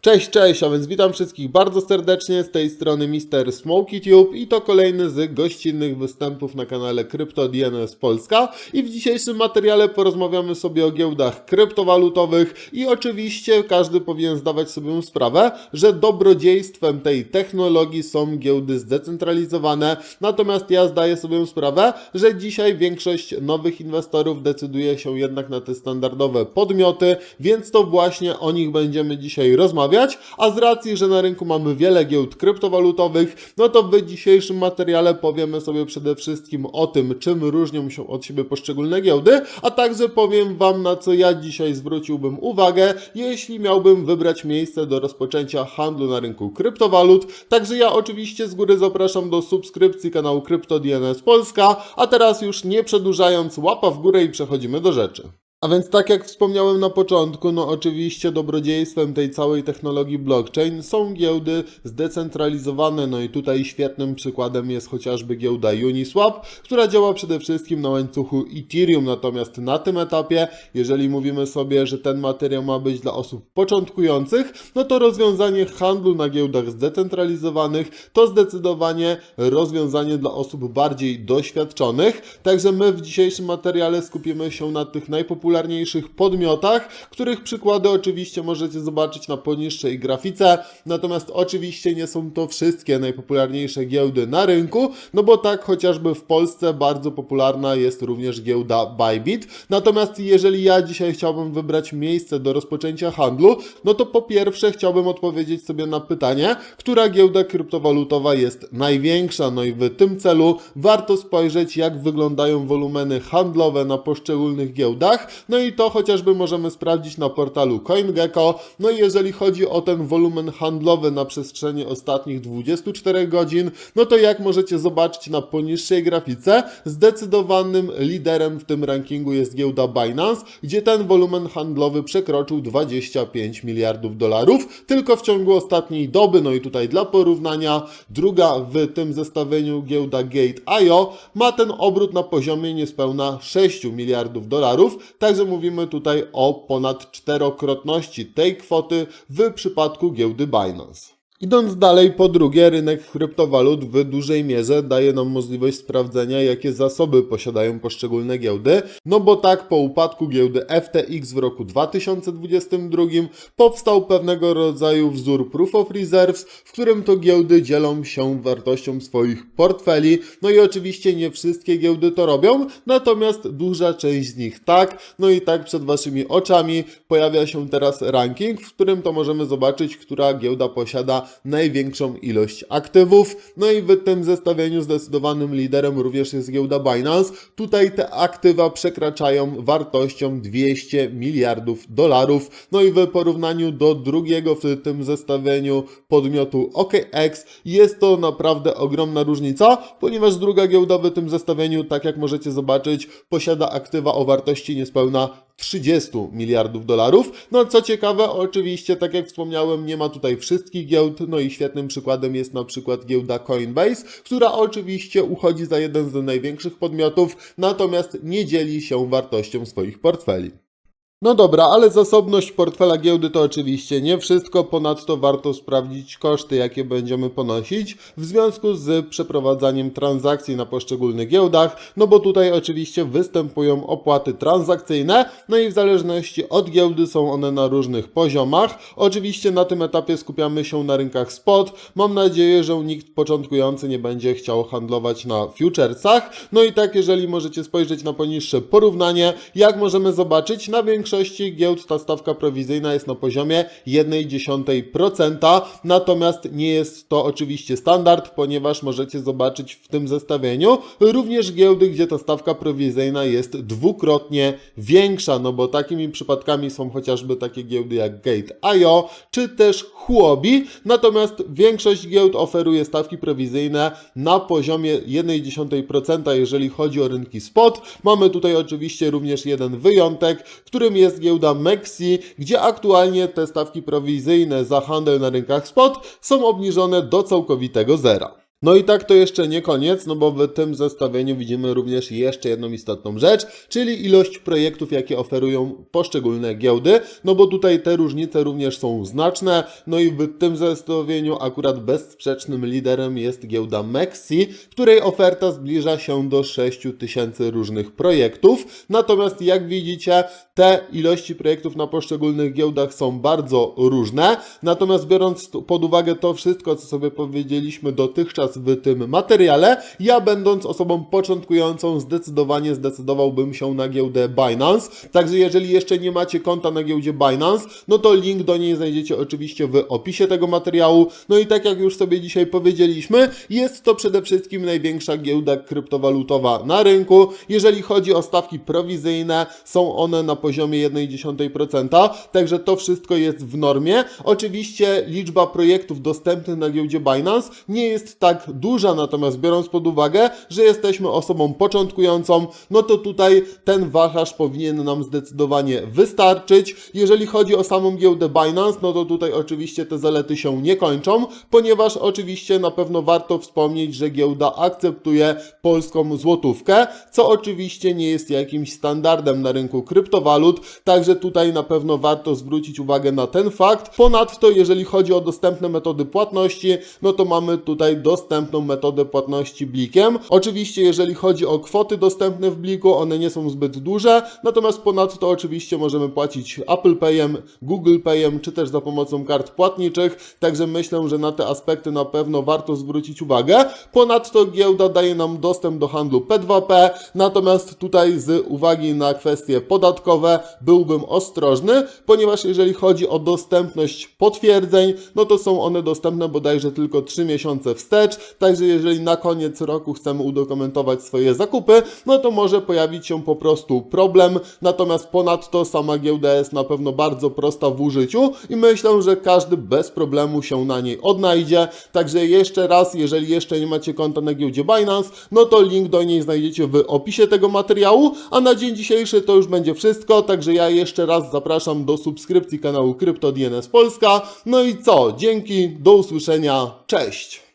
Cześć, cześć, a więc witam wszystkich bardzo serdecznie. Z tej strony Mr. SmokeyTube i to kolejny z gościnnych występów na kanale CryptoDNS Polska. I w dzisiejszym materiale porozmawiamy sobie o giełdach kryptowalutowych i oczywiście każdy powinien zdawać sobie sprawę, że dobrodziejstwem tej technologii są giełdy zdecentralizowane, natomiast ja zdaję sobie sprawę, że dzisiaj większość nowych inwestorów decyduje się jednak na te standardowe podmioty, więc to właśnie o nich będziemy dzisiaj rozmawiać, a z racji, że na rynku mamy wiele giełd kryptowalutowych, no to w dzisiejszym materiale powiemy sobie przede wszystkim o tym, czym różnią się od siebie poszczególne giełdy, a także powiem Wam, na co ja dzisiaj zwróciłbym uwagę, jeśli miałbym wybrać miejsce do rozpoczęcia handlu na rynku kryptowalut. Także ja oczywiście z góry zapraszam do subskrypcji kanału CryptoDNS Polska, a teraz już nie przedłużając, łapa w górę i przechodzimy do rzeczy. A więc tak jak wspomniałem na początku, no oczywiście dobrodziejstwem tej całej technologii blockchain są giełdy zdecentralizowane, no i tutaj świetnym przykładem jest chociażby giełda Uniswap, która działa przede wszystkim na łańcuchu Ethereum, natomiast na tym etapie, jeżeli mówimy sobie, że ten materiał ma być dla osób początkujących, no to rozwiązanie handlu na giełdach zdecentralizowanych to zdecydowanie rozwiązanie dla osób bardziej doświadczonych, także my w dzisiejszym materiale skupimy się na tych najpopularniejszych najpopularniejszych podmiotach, których przykłady oczywiście możecie zobaczyć na poniższej grafice. Natomiast oczywiście nie są to wszystkie najpopularniejsze giełdy na rynku, no bo tak chociażby w Polsce bardzo popularna jest również giełda Bybit. Natomiast jeżeli ja dzisiaj chciałbym wybrać miejsce do rozpoczęcia handlu, no to po pierwsze chciałbym odpowiedzieć sobie na pytanie, która giełda kryptowalutowa jest największa. No i w tym celu warto spojrzeć, jak wyglądają wolumeny handlowe na poszczególnych giełdach, no i to chociażby możemy sprawdzić na portalu CoinGecko. No i jeżeli chodzi o ten wolumen handlowy na przestrzeni ostatnich 24 godzin, no to jak możecie zobaczyć na poniższej grafice, zdecydowanym liderem w tym rankingu jest giełda Binance, gdzie ten wolumen handlowy przekroczył 25 miliardów dolarów tylko w ciągu ostatniej doby. No i tutaj dla porównania, druga w tym zestawieniu giełda Gate.io ma ten obrót na poziomie niespełna 6 miliardów dolarów. Także mówimy tutaj o ponad czterokrotności tej kwoty w przypadku giełdy Binance. Idąc dalej, po drugie, rynek kryptowalut w dużej mierze daje nam możliwość sprawdzenia, jakie zasoby posiadają poszczególne giełdy, no bo tak po upadku giełdy FTX w roku 2022 powstał pewnego rodzaju wzór Proof of Reserves, w którym to giełdy dzielą się wartością swoich portfeli, no i oczywiście nie wszystkie giełdy to robią, natomiast duża część z nich tak, no i tak przed Waszymi oczami pojawia się teraz ranking, w którym to możemy zobaczyć, która giełda posiada największą ilość aktywów. No i w tym zestawieniu zdecydowanym liderem również jest giełda Binance. Tutaj te aktywa przekraczają wartością 200 miliardów dolarów. No i w porównaniu do drugiego w tym zestawieniu podmiotu OKX jest to naprawdę ogromna różnica, ponieważ druga giełda w tym zestawieniu, tak jak możecie zobaczyć, posiada aktywa o wartości niespełna 30 miliardów dolarów. No co ciekawe, oczywiście, tak jak wspomniałem, nie ma tutaj wszystkich giełd, no i świetnym przykładem jest na przykład giełda Coinbase, która oczywiście uchodzi za jeden z największych podmiotów, natomiast nie dzieli się wartością swoich portfeli. No dobra, ale zasobność portfela giełdy to oczywiście nie wszystko, ponadto warto sprawdzić koszty, jakie będziemy ponosić w związku z przeprowadzaniem transakcji na poszczególnych giełdach, no bo tutaj oczywiście występują opłaty transakcyjne, no i w zależności od giełdy są one na różnych poziomach. Oczywiście na tym etapie skupiamy się na rynkach spot. Mam nadzieję, że nikt początkujący nie będzie chciał handlować na futuresach. No i tak, jeżeli możecie spojrzeć na poniższe porównanie, jak możemy zobaczyć, na większości większości giełd ta stawka prowizyjna jest na poziomie 1,1%, natomiast nie jest to oczywiście standard, ponieważ możecie zobaczyć w tym zestawieniu również giełdy, gdzie ta stawka prowizyjna jest dwukrotnie większa, no bo takimi przypadkami są chociażby takie giełdy jak Gate.io, czy też Huobi, natomiast większość giełd oferuje stawki prowizyjne na poziomie 1,1%, jeżeli chodzi o rynki spot. Mamy tutaj oczywiście również jeden wyjątek, którym jest giełda Mexi, gdzie aktualnie te stawki prowizyjne za handel na rynkach spot są obniżone do całkowitego zera. No i tak to jeszcze nie koniec, no bo w tym zestawieniu widzimy również jeszcze jedną istotną rzecz, czyli ilość projektów, jakie oferują poszczególne giełdy, no bo tutaj te różnice również są znaczne, no i w tym zestawieniu akurat bezsprzecznym liderem jest giełda Mexi, której oferta zbliża się do 6000 różnych projektów, natomiast jak widzicie, te ilości projektów na poszczególnych giełdach są bardzo różne, natomiast biorąc pod uwagę to wszystko, co sobie powiedzieliśmy dotychczas w tym materiale, ja będąc osobą początkującą zdecydowanie zdecydowałbym się na giełdę Binance, także jeżeli jeszcze nie macie konta na giełdzie Binance, no to link do niej znajdziecie oczywiście w opisie tego materiału, no i tak jak już sobie dzisiaj powiedzieliśmy, jest to przede wszystkim największa giełda kryptowalutowa na rynku, jeżeli chodzi o stawki prowizyjne, są one na poziomie 1,1%, także to wszystko jest w normie. Oczywiście liczba projektów dostępnych na giełdzie Binance nie jest tak duża, natomiast biorąc pod uwagę, że jesteśmy osobą początkującą, no to tutaj ten wachlarz powinien nam zdecydowanie wystarczyć. Jeżeli chodzi o samą giełdę Binance, no to tutaj oczywiście te zalety się nie kończą, ponieważ oczywiście na pewno warto wspomnieć, że giełda akceptuje polską złotówkę, co oczywiście nie jest jakimś standardem na rynku kryptowalut, także tutaj na pewno warto zwrócić uwagę na ten fakt. Ponadto, jeżeli chodzi o dostępne metody płatności, no to mamy tutaj dostępną metodę płatności blikiem. Oczywiście, jeżeli chodzi o kwoty dostępne w bliku, one nie są zbyt duże, natomiast ponadto oczywiście możemy płacić Apple Payem, Google Payem, czy też za pomocą kart płatniczych, także myślę, że na te aspekty na pewno warto zwrócić uwagę. Ponadto giełda daje nam dostęp do handlu P2P, natomiast tutaj z uwagi na kwestie podatkowe byłbym ostrożny, ponieważ jeżeli chodzi o dostępność potwierdzeń, no to są one dostępne bodajże tylko 3 miesiące wstecz, także jeżeli na koniec roku chcemy udokumentować swoje zakupy, no to może pojawić się po prostu problem, natomiast ponadto sama giełda jest na pewno bardzo prosta w użyciu i myślę, że każdy bez problemu się na niej odnajdzie, także jeszcze raz, jeżeli jeszcze nie macie konta na giełdzie Binance, no to link do niej znajdziecie w opisie tego materiału, a na dzień dzisiejszy to już będzie wszystko, także ja jeszcze raz zapraszam do subskrypcji kanału CryptoDNS Polska, no i co, dzięki, do usłyszenia, cześć!